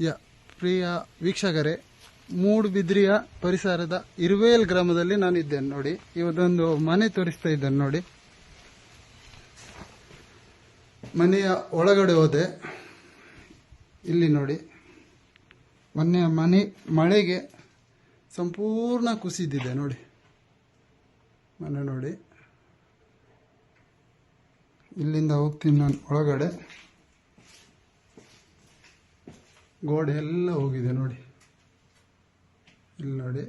ಯ, ಪ್ರಿಯ ವೀಕ್ಷಕರೇ, ಮೂಡುಬಿದ್ರಿಯ ಪರಿಸರದ ಇರುವೇಲ್ ಗ್ರಾಮದಲ್ಲಿ ನಾನು ಇದ್ದೇನೆ ನೋಡಿ, ಇವತ್ತೊಂದು ಮನೆ ತೋರಿಸ್ತಾ ಇದ್ದೇನೆ, ನೋಡಿ. ಮನೆಯ ಒಳಗಡೆ ಹೋದೆ. ಇಲ್ಲಿ ನೋಡಿ ಮೊನ್ನೆ ಮನೆ, ಮಳೆಗೆ ಸಂಪೂರ್ಣ ಕುಸಿದಿದೆ, ನೋಡಿ. ಮನೆ ನೋಡಿ. ಇಲ್ಲಿಂದ ಹೋಗ್ತೀನಿ ನಾನು ಒಳಗಡೆ. ಗೋಡೆ ಎಲ್ಲ ಹೋಗಿದೆ ನೋಡಿ. ಇಲ್ಲಿ ನೋಡಿ.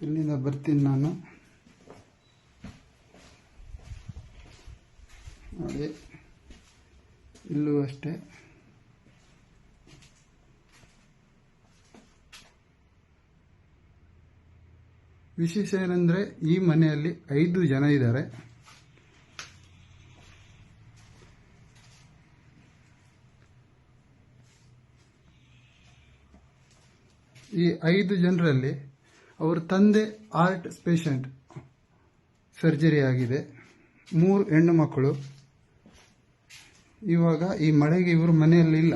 ಇಲ್ಲಿಂದ ಬರ್ತೀನಿ ನಾನು. ನೋಡಿ. ಇಲ್ಲೂ ಅಷ್ಟೇ. ವಿಶೇಷ ಏನಂದ್ರೆ ಈ ಮನೆಯಲ್ಲಿ ಐದು ಜನ ಇದ್ದಾರೆ. ಈ ಐದು ಜನರಲ್ಲಿ ಅವರ ತಂದೆ ಆರ್ಟ್ ಪೇಷಂಟ್ ಸರ್ಜರಿ ಆಗಿದೆ. ಮೂರು ಹೆಣ್ಣು ಮಕ್ಕಳು. ಇವಾಗ ಈ ಮಳೆಗೆ ಇವರು ಮನೆಯಲ್ಲಿ ಇಲ್ಲ.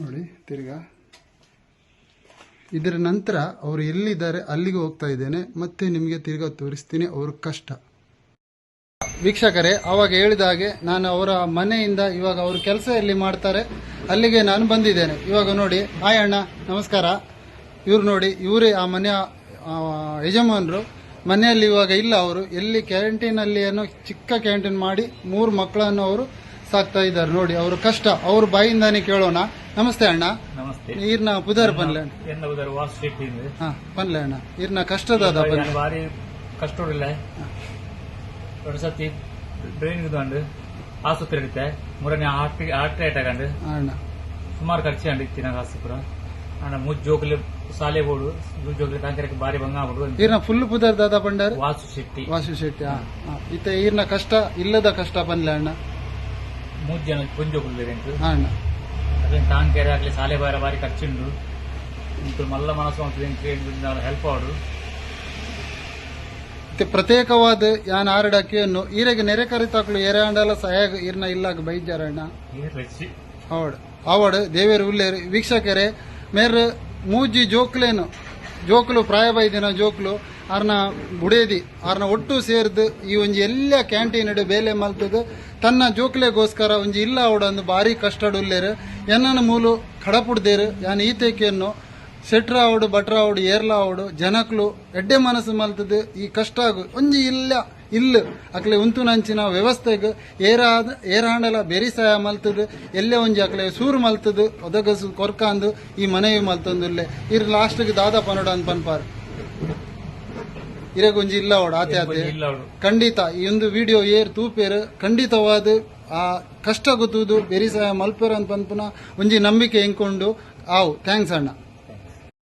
ನೋಡಿ, ತಿರ್ಗಾ. ಇದರ ನಂತರ ಅವರು ಎಲ್ಲಿದ್ದಾರೆ, ಅಲ್ಲಿಗೆ ಹೋಗ್ತಾ ಇದ್ದೇನೆ, ಮತ್ತೆ ನಿಮಗೆ ತಿರ್ಗಾ ತೋರಿಸ್ತೀನಿ, ಅವ್ರ ಕಷ್ಟ. ವೀಕ್ಷಕರೇ ಅವಾಗ ಹೇಳಿದ ಹಾಗೆ ನಾನು ಅವರ ಮನೆಯಿಂದ ಇವಾಗ ಅವರು ಕೆಲಸ ಎಲ್ಲಿ ಮಾಡ್ತಾರೆ. ಅಲ್ಲಿಗೆ ನಾನು ಬಂದಿದ್ದೇನೆ. ಇವಾಗ ನೋಡಿ ಹಾಯ್ ಅಣ್ಣ ನಮಸ್ಕಾರ. ಇವ್ರು ನೋಡಿ ಇವರೇ ಆ ಮನೆಯ ಯಜಮಾನರು. ಮನೆಯಲ್ಲಿ ಇವಾಗ ಇಲ್ಲ ಅವರು. ಎಲ್ಲಿ ಕ್ಯಾಂಟೀನಲ್ಲಿ ಏನೋ ಚಿಕ್ಕ ಕ್ಯಾಂಟೀನ್ ಮಾಡಿ ಮೂರು ಮಕ್ಕಳನ್ನು ಅವರು ಸಾಕ್ತಾ ಇದ್ದಾರೆ. ನೋಡಿ ಅವರು ಕಷ್ಟ. ಅವ್ರ ಬಾಯಿಂದಾನೇ ಕೇಳೋಣ. ನಮಸ್ತೆ ಅಣ್ಣ. ನಮಸ್ತೆ. ಇರ್ನ ಪುದರ್ ಬನ್ಲೆ ಬನ್ಲೆ ಹಾ ಅಣ್ಣ. ಇರ್ನ ಕಷ್ಟದ ಬಾರಿ ഞാൻ ದೊಡ್ಡ ಸತಿ ಬ್ರೈನ್ ಇದ್ಕೊಂಡು ಆಸ್ಪತ್ರೆ ಇಡುತ್ತೆ ಮೂರನೇ ಹಾರ್ಟ್ ಹಾರ್ಟ್ ಅಟ್ಯಾಕ್ ಹಾಕೊಂಡು ಸುಮಾರು ಖರ್ಚು ಹಂಡಿ ತಿನ್ನಾಗ ಆಸ್ಪತ್ರೆ. ಅಣ್ಣ ಮುಜ್ಜೋಗ್ಲಿ ಸಾಲೆ ಬೋಡು ಮುಜ್ಜೋಗ್ಲಿ ಕಾಂಕರಕ್ಕೆ ಬಾರಿ ಭಂಗ ಆಗ್ಬಿಡು ಈರ್ನ ಫುಲ್ ಪುದರ್ ದಾದ ಬಂಡಾರ್ ವಾಸು ಶೆಟ್ಟಿ. ವಾಸು ಶೆಟ್ಟಿ ಇತ್ತ ಈರ್ನ ಕಷ್ಟ ಇಲ್ಲದ ಕಷ್ಟ ಬಂದ್ಲೆ ಅಣ್ಣ? ಮೂಜ್ ಜನ ಪುಂಜೋಗ್ಲಿ ಎಂಟು ಅಣ್ಣ. ಅದೇನು ತಾಂಕೆರೆ ಆಗಲಿ ಸಾಲೆ ಬಾರ ಬಾರಿ ಖರ್ಚುಂಡು ಇಂಟು ಮಲ್ಲ ಮನಸ್ಸು ಅಂತ ಹೆಲ್ಪ್ ಆಡು ಪ್ರತ್ಯೇಕವಾದ ಯಾನ್ ಆರಡಕ್ಕಿಯನ್ನು ಈರೆಗೆ ನೆರೆ ಕರಿತಾಕ್ಲು ಎರೆಂಡಲ ಸಹಾಯ ಇರ್ನ ಇಲ್ಲಾಗ ಇಲ್ಲ ರೆಚ್ಚಿ ಅವಡ್ ಅವಡ್ ದೇವೇರು ಉಲ್ಲೇರು ವೀಕ್ಷಕರೇ ಮೇರ್ ಮೂಜಿ ಜೋಕ್ಲೇನು ಜೋಕ್ಲು ಪ್ರಾಯ ಬೈದಿನ ಜೋಕ್ಲು ಅರ್ನ ಬುಡೇದಿ ಆರ್ನ ಒಟ್ಟು ಸೇರ್ದು ಈ ಒಂಜಿ ಎಲ್ಲ ಕ್ಯಾಂಟೀನ್ ಇಡು ಬೇಲೆ ಮಲ್ತದು ತನ್ನ ಜೋಕ್ಲೆಗೋಸ್ಕರ ಒಂಜಿ ಇಲ್ಲ ಅವಡೊಂದು ಭಾರಿ ಕಷ್ಟಡು ಉಲ್ಲೇರು ಎನ್ನನ ಮೂಲು ಕಡಪುಡ್ದೇರು ಯಾನ್ ಈತೇಕೆಯನ್ನು ಸೆಟ್ರ ಆವಡು ಭಟ್ರ ಆವಡು ಏರ್ಲ ಆವಡು ಜನಕ್ಲು ಎಡ್ಡೆ ಮನಸ್ಸು ಮಲ್ತದು ಈ ಕಷ್ಟ ಆಗು. ಒಂಜಿ ಇಲ್ಲ ಇಲ್ಲ. ಅಕ್ಲೆ ಉಂತು ನಂಚಿನ ವ್ಯವಸ್ಥೆಗೆ ಏರಾದ ಏರಾಂಡಲ ಬೆರಿಸಾಯ ಮಲ್ತದು ಎಲ್ಲೇ ಒಂಜಿ ಅಕ್ಲೆ ಸೂರು ಮಲ್ತದು ಒದಗಸು ಕೊರ್ಕಾಂದು ಈ ಮನೆಯು ಮಲ್ತೊಂದುಲ್ಲೆ. ಇರ್ ಲಾಸ್ಟ್ಗೆ ದಾದ ಪನೋಡ ಅಂತ ಪನ್ಪಾರ್ ಇರಗೊಂಜಿ ಇಲ್ಲ ಅವಡು ಆತೆ ಆತೆ. ಖಂಡಿತ ಈ ಒಂದು ವಿಡಿಯೋ ಏರ್ ತೂಪೇರು ಖಂಡಿತವಾದ ಆ ಕಷ್ಟ ಗೊತ್ತುದು ಬೆರಿಸಾಯ ಮಲ್ಪೇರ ಅಂತ ಪನ್ಪುನ ಒಂಜಿ ನಂಬಿಕೆ ಎಂಕೊಂಡು ಆವು. ಥ್ಯಾಂಕ್ಸ್ ಅಣ್ಣ.